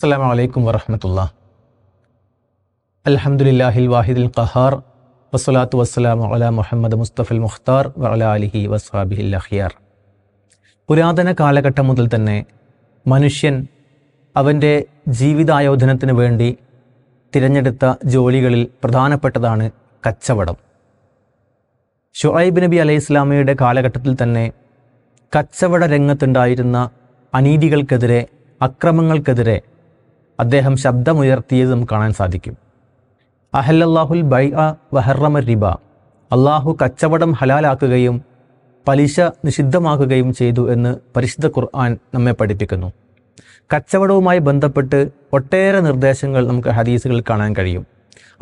അസ്സാം വലൈക്കും വറഹമത്തുള്ള. അലഹമുല്ലാഹിൽ വാഹിദുൽ ഖഹാർ വസ്സലാത്തു വസ്സലാം അല മുഹമ്മദ് മുസ്തഫിൽ മുഖ്താർ വഅല അലിഹി വസ്ഹാബിഹിൽ അഹിയാർ പുരാതന കാലഘട്ടം മുതൽ തന്നെ മനുഷ്യൻ അവന്റെ ജീവിതായോധനത്തിന് വേണ്ടി തിരഞ്ഞെടുത്ത ജോലികളിൽ പ്രധാനപ്പെട്ടതാണ് കച്ചവടം. ഷുഹൈബ് നബി അലൈഹി ഇസ്ലാമയുടെ കാലഘട്ടത്തിൽ തന്നെ കച്ചവട രംഗത്തുണ്ടായിരുന്ന അനീതികൾക്കെതിരെ അക്രമങ്ങൾക്കെതിരെ അദ്ദേഹം ശബ്ദമുയർത്തിയത് നമുക്ക് കാണാൻ സാധിക്കും. അഹല്ലല്ലാഹുൽ ബൈ അ വഹറമ റിബ. അള്ളാഹു കച്ചവടം ഹലാലാക്കുകയും പലിശ നിഷിദ്ധമാക്കുകയും ചെയ്തു എന്ന് പരിശുദ്ധ ഖുർആൻ നമ്മെ പഠിപ്പിക്കുന്നു. കച്ചവടവുമായി ബന്ധപ്പെട്ട് ഒട്ടേറെ നിർദ്ദേശങ്ങൾ നമുക്ക് ഹദീസുകളിൽ കാണാൻ കഴിയും.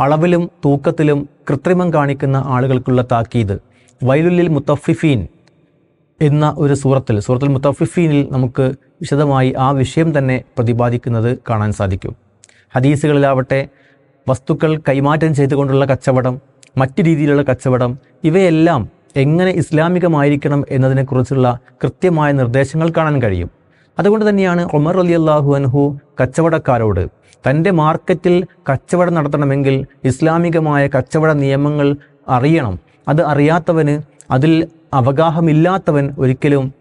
അളവിലും തൂക്കത്തിലും കൃത്രിമം കാണിക്കുന്ന ആളുകൾക്കുള്ള താക്കീത്. വൈലുല്ലിൽ മുത്തഫിഫീൻ എന്ന ഒരു സൂറത്തിൽ സൂറത്തുൽ മുത്തഫിഫീനിൽ നമുക്ക് വിശദമായി ആ വിഷയം തന്നെ പ്രതിപാദിക്കുന്നത് കാണാൻ സാധിക്കും. ഹദീസുകളിലാവട്ടെ വസ്തുക്കൾ കൈമാറ്റം ചെയ്തുകൊണ്ടുള്ള കച്ചവടം മറ്റു രീതിയിലുള്ള കച്ചവടം ഇവയെല്ലാം എങ്ങനെ ഇസ്ലാമികമായിരിക്കണം എന്നതിനെക്കുറിച്ചുള്ള കൃത്യമായ നിർദ്ദേശങ്ങൾ കാണാൻ കഴിയും. അതുകൊണ്ട് തന്നെയാണ് ഉമർ അലി അള്ളാഹു അൻഹു കച്ചവടക്കാരോട് തന്റെ മാർക്കറ്റിൽ കച്ചവടം നടത്തണമെങ്കിൽ ഇസ്ലാമികമായ കച്ചവട നിയമങ്ങൾ അറിയണം. അത് അറിയാത്തവന് അതിൽ അവഗാഹമില്ലാത്തവൻ ഒരിക്കലും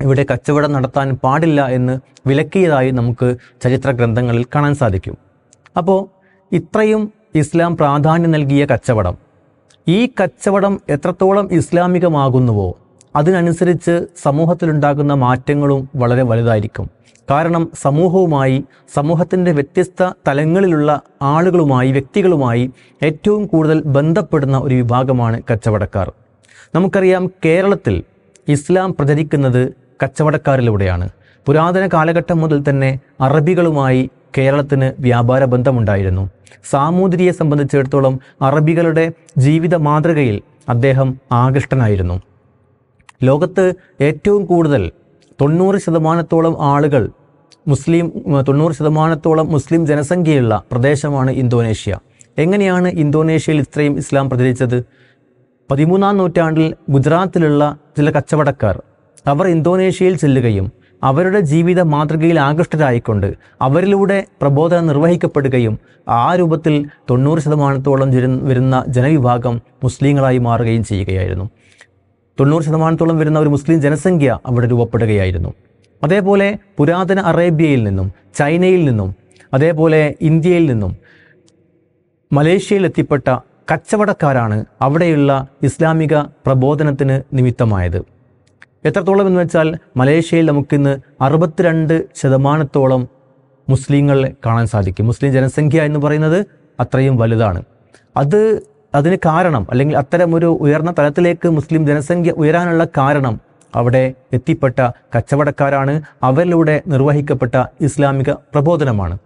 ഇവിടെ കച്ചവടം നടത്താൻ പാടില്ല എന്ന് വിലക്കിയതായി നമുക്ക് ചരിത്ര ഗ്രന്ഥങ്ങളിൽ കാണാൻ സാധിക്കും. അപ്പോൾ ഇത്രയും ഇസ്ലാം പ്രാധാന്യം നൽകിയ കച്ചവടം ഈ കച്ചവടം എത്രത്തോളം ഇസ്ലാമികമാകുന്നുവോ അതിനനുസരിച്ച് സമൂഹത്തിലുണ്ടാകുന്ന മാറ്റങ്ങളും വളരെ വലുതായിരിക്കും. കാരണം സമൂഹവുമായി സമൂഹത്തിന്റെ വ്യത്യസ്ത തലങ്ങളിലുള്ള ആളുകളുമായി വ്യക്തികളുമായി ഏറ്റവും കൂടുതൽ ബന്ധപ്പെടുന്ന ഒരു വിഭാഗമാണ് കച്ചവടക്കാർ. നമുക്കറിയാം കേരളത്തിൽ ഇസ്ലാം പ്രചരിക്കുന്നത് കച്ചവടക്കാരിലൂടെയാണ്. പുരാതന കാലഘട്ടം മുതൽ തന്നെ അറബികളുമായി കേരളത്തിന് വ്യാപാര ബന്ധമുണ്ടായിരുന്നു. സാമൂതിരിയെ സംബന്ധിച്ചിടത്തോളം അറബികളുടെ ജീവിത മാതൃകയിൽ അദ്ദേഹം ആകൃഷ്ടനായിരുന്നു. ലോകത്ത് ഏറ്റവും കൂടുതൽ തൊണ്ണൂറ് ശതമാനത്തോളം ആളുകൾ മുസ്ലിം തൊണ്ണൂറ് ശതമാനത്തോളം മുസ്ലിം ജനസംഖ്യയുള്ള പ്രദേശമാണ് ഇന്തോനേഷ്യ. എങ്ങനെയാണ് ഇന്തോനേഷ്യയിൽ ഇത്രയും ഇസ്ലാം പ്രചരിച്ചത്? പതിമൂന്നാം നൂറ്റാണ്ടിൽ ഗുജറാത്തിലുള്ള ചില കച്ചവടക്കാർ അവർ ഇന്തോനേഷ്യയിൽ ചെല്ലുകയും അവരുടെ ജീവിത മാതൃകയിൽ ആകൃഷ്ടരായിക്കൊണ്ട് അവരിലൂടെ പ്രബോധനം നിർവഹിക്കപ്പെടുകയും ആ രൂപത്തിൽ തൊണ്ണൂറ് ശതമാനത്തോളം വരുന്ന ജനവിഭാഗം മുസ്ലിങ്ങളായി മാറുകയും ചെയ്യുകയായിരുന്നു. തൊണ്ണൂറ് ശതമാനത്തോളം വരുന്ന ഒരു മുസ്ലിം ജനസംഖ്യ അവിടെ രൂപപ്പെടുകയായിരുന്നു. അതേപോലെ പുരാതന അറേബ്യയിൽ നിന്നും ചൈനയിൽ നിന്നും അതേപോലെ ഇന്ത്യയിൽ നിന്നും മലേഷ്യയിൽ എത്തിപ്പെട്ട കച്ചവടക്കാരാണ് അവിടെയുള്ള ഇസ്ലാമിക പ്രബോധനത്തിന് നിമിത്തമായത്. എത്രത്തോളം എന്ന് വെച്ചാൽ മലേഷ്യയിൽ നമുക്കിന്ന് അറുപത്തിരണ്ട് ശതമാനത്തോളം മുസ്ലിങ്ങളെ കാണാൻ സാധിക്കും. മുസ്ലിം ജനസംഖ്യ എന്ന് പറയുന്നത് അത്രയും വലുതാണ്. അത് അതിന് കാരണം അല്ലെങ്കിൽ അത്തരം ഒരു ഉയർന്ന തലത്തിലേക്ക് മുസ്ലിം ജനസംഖ്യ ഉയരാനുള്ള കാരണം അവിടെ എത്തിപ്പെട്ട കച്ചവടക്കാരാണ്. അവരിലൂടെ നിർവഹിക്കപ്പെട്ട ഇസ്ലാമിക പ്രബോധനമാണ്.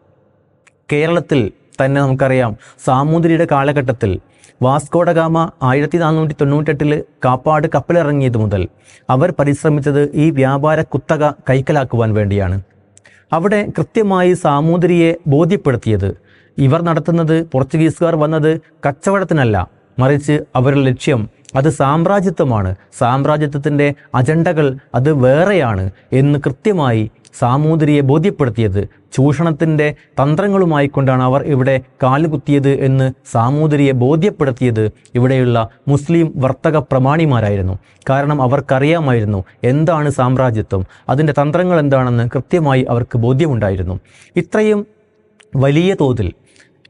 കേരളത്തിൽ തന്നെ നമുക്കറിയാം. സാമൂതിരിയുടെ കാലഘട്ടത്തിൽ വാസ്കോഡഗാമ ആയിരത്തി നാനൂറ്റി തൊണ്ണൂറ്റെട്ടിൽ കാപ്പാട് കപ്പലിറങ്ങിയത് മുതൽ അവർ പരിശ്രമിച്ചത് ഈ വ്യാപാര കുത്തക കൈക്കലാക്കുവാൻ വേണ്ടിയാണ്. അവിടെ കൃത്യമായി സാമൂതിരിയെ ബോധ്യപ്പെടുത്തിയത് ഇവർ നടത്തുന്നത് പോർച്ചുഗീസുകാർ വന്നത് കച്ചവടത്തിനല്ല മറിച്ച് അവരുടെ ലക്ഷ്യം അത് സാമ്രാജ്യത്വമാണ്. സാമ്രാജ്യത്വത്തിന്റെ അജണ്ടകൾ അത് വേറെയാണ് എന്ന് കൃത്യമായി സാമൂതിരിയെ ബോധ്യപ്പെടുത്തിയത്. ചൂഷണത്തിന്റെ തന്ത്രങ്ങളുമായി കൊണ്ടാണ് അവർ ഇവിടെ കാലുകുത്തിയത് എന്ന് സാമൂതിരിയെ ബോധ്യപ്പെടുത്തിയത് ഇവിടെയുള്ള മുസ്ലിം വർത്തക പ്രമാണിമാരായിരുന്നു. കാരണം അവർക്കറിയാമായിരുന്നു എന്താണ് സാമ്രാജ്യത്വം അതിന്റെ തന്ത്രങ്ങൾ എന്താണെന്ന് കൃത്യമായി അവർക്ക് ബോധ്യമുണ്ടായിരുന്നു. ഇത്രയും വലിയ തോതിൽ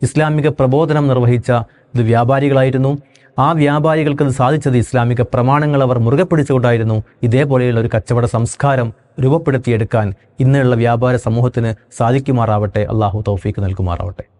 ഇസ്ലാമിക പ്രബോധനം നിർവഹിച്ച ഇത് വ്യാപാരികളായിരുന്നു. ആ വ്യാപാരികൾക്ക് സാധിച്ചത് ഇസ്ലാമിക പ്രമാണങ്ങൾ അവർ മുറുകെ പിടിച്ചുകൊണ്ടായിരുന്നു. ഇതേപോലെയുള്ള ഒരു കച്ചവട സംസ്കാരം രൂപപ്പെടുത്തിയെടുക്കാൻ ഇന്നുള്ള വ്യാപാര സമൂഹത്തിന് സാധിക്കുമാറാവട്ടെ. അള്ളാഹു തൗഫീക്ക് നൽകുമാറാവട്ടെ.